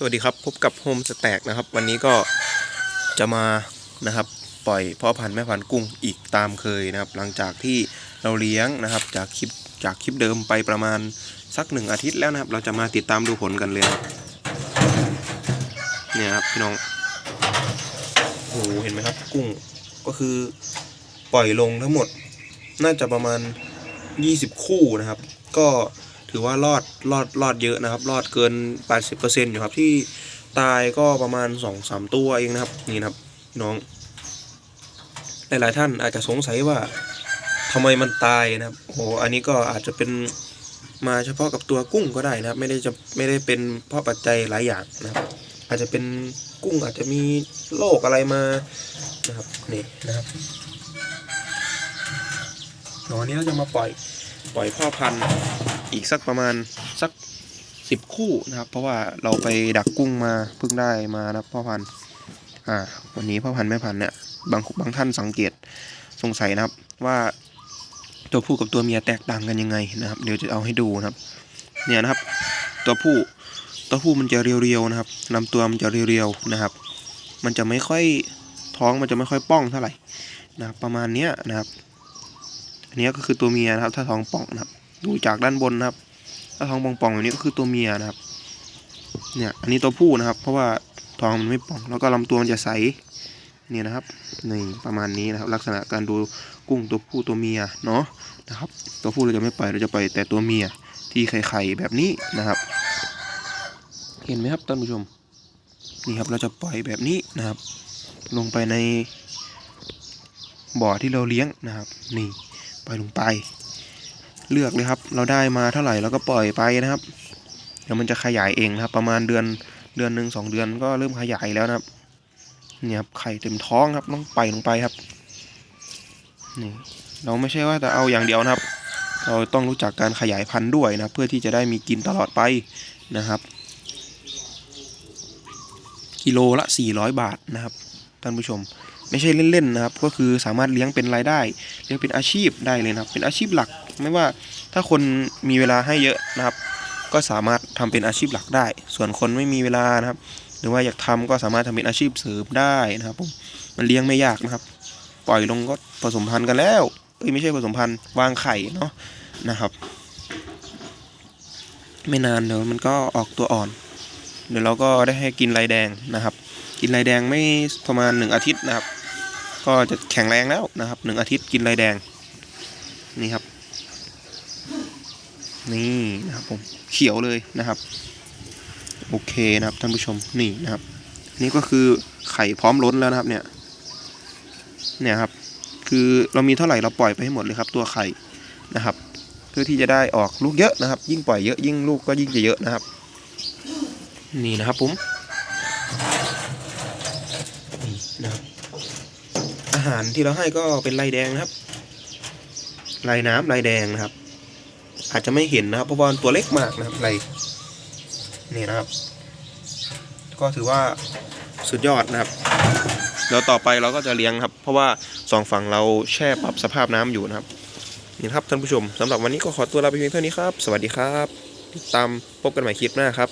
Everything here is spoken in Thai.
สวัสดีครับ พบกับโฮมสแต็กนะครับ วันนี้ก็จะมานะครับ ปล่อยพ่อพันธุ์แม่พันธุ์กุ้งอีกตามเคยนะครับ หลังจากที่เราเลี้ยงนะครับ จากคลิปจากคลิปเดิมไปประมาณสักหนึ่งอาทิตย์แล้วนะครับ เราจะมาติดตามดูผลกันเลยเนี่ยครับพี่น้องโอ้โหเห็นไหมครับ กุ้งก็คือปล่อยลงทั้งหมด น่าจะประมาณ 20 คู่นะครับ ก็ ถือว่ารอดรอดรอดเยอะนะครับ รอดเกิน 80%อยู่ครับ ที่ตายก็ประมาณ 2-3 ตัวเองนะครับ นี่นะครับน้อง หลายๆท่านอาจจะสงสัยว่าทำไมมันตายนะครับโอ้อันนี้ก็อาจจะเป็นมาเฉพาะกับตัวกุ้งก็ได้นะครับ ไม่ได้จะไม่ได้เป็นเพราะปัจจัยหลายอย่างนะครับ อาจจะเป็นกุ้งอาจจะมีโรคอะไรมานะครับนี่นะครับเดี๋ยววันนี้เราจะมาปล่อย ปล่อยพ่อพันธุ์อีกสักประมาณสักสิบคู่นะครับ เพราะว่าเราไปดักกุ้งมาเพิ่งได้มานะพ่อพันธุ์อ่าวันนี้พ่อพันธุ์แม่พันธุ์เนี่ยบางบางท่านสังเกตสงสัยนะครับว่าตัวผู้กับตัวเมียแตกต่างกันยังไงนะครับ เดี๋ยวจะเอาให้ดูนะครับ เนี่ยนะครับ ตัวผู้ตัวผู้มันจะเรียวๆนะครับลำตัวมันจะเรียวๆนะครับ มันจะไม่ค่อยท้องมันจะไม่ค่อยป้องเท่าไหร่นะครับประมาณเนี้ยนะครับ อันนี้ก็คือตัวเมียนะครับ ถ้าท้องป่องนะครับ ดูจากด้านบนนะครับ ถ้าท้องป่องๆแบบนี้ก็คือตัวเมียนะครับ เนี่ย อันนี้ตัวผู้นะครับ เพราะว่าท้องมันไม่ป่อง แล้วก็ลำตัวมันจะใส เนี่ยนะครับนี่ประมาณนี้นะครับ ลักษณะการดูกุ้งตัวผู้ตัวเมียเนาะนะครับ ตัวผู้เราจะไม่ปล่อยเราจะปล่อยแต่ตัวเมียที่ไข่ๆแบบนี้นะครับ เห็นไหมครับท่านผู้ชม นี่ครับเราจะปล่อยแบบนี้นะครับ ลงไปในบ่อที่เราเลี้ยงนะครับ นี่ ปล่อยลงไป เลือกเลยครับ เราได้มาเท่าไหร่เราก็ปล่อยไปนะครับ เดี๋ยวมันจะขยายเองนะครับ ประมาณเดือนเดือนหนึ่งสองเดือนก็เริ่มขยายแล้วนะครับเนี่ยครับไข่เต็มท้องครับต้องไปลงไปครับนี่เราไม่ใช่ว่าแต่เอาอย่างเดียวนะครับ เราต้องรู้จักการขยายพันธุ์ด้วยนะเพื่อที่จะได้มีกินตลอดไปนะครับ กิโลละ 400 บาทนะครับท่านผู้ชม ไม่ใช่เล่นๆนะครับ ก็คือสามารถเลี้ยงเป็นรายได้เลี้ยงเป็นอาชีพได้เลยนะครับ เป็นอาชีพหลัก ไม่ว่าถ้าคนมีเวลาให้เยอะนะครับ ก็สามารถทำเป็นอาชีพหลักได้ ส่วนคนไม่มีเวลานะครับ หรือว่าอยากทำก็สามารถทำเป็นอาชีพเสริมได้นะครับผมมันเลี้ยงไม่ยากนะครับ ปล่อยลงก็ผสมพันธุ์กันแล้วเอ้ยไม่ใช่ผสมพันธุ์วางไข่เนาะนะครับ ไม่นานเดี๋ยวมันก็ออกตัวอ่อน เดี๋ยวเราก็ได้ให้กินลายแดงนะครับ กินลายแดงไม่ประมาณหนึ่งอาทิตย์นะครับ ก็จะแข็งแรงแล้วนะครับหนึ่งอาทิตย์กินลายแดง นี่ครับ นี่นะครับผมเขียวเลยนะครับ โอเคนะครับท่านผู้ชมนี่นะครับ นี่ก็คือไข่พร้อมล้นแล้วนะครับเนี่ย เนี่ยครับ คือเรามีเท่าไหร่เราปล่อยไปให้หมดเลยครับ ตัวไข่นะครับ เพื่อที่จะได้ออกลูกเยอะนะครับ ยิ่งปล่อยเยอะยิ่งลูกก็ยิ่งจะเยอะนะครับ นี่นะครับผมนี่นะครับ หารที่เราให้ก็เป็นลายแดงนะครับลายน้ำลายแดงนะครับ อาจจะไม่เห็นนะครับเพราะว่าตัวเล็กมากนะครับลายนี่นะครับ ก็ถือว่าสุดยอดนะครับเดี๋ยวต่อไปเราก็จะเลี้ยงครับ เพราะว่าสองฝั่งเราแช่ปรับสภาพน้ำอยู่นะครับนี่ครับท่านผู้ชมสำหรับวันนี้ก็ขอตัวลาไปเพียงเท่านี้ครับ สวัสดีครับติดตามพบกันใหม่คลิปหน้าครับ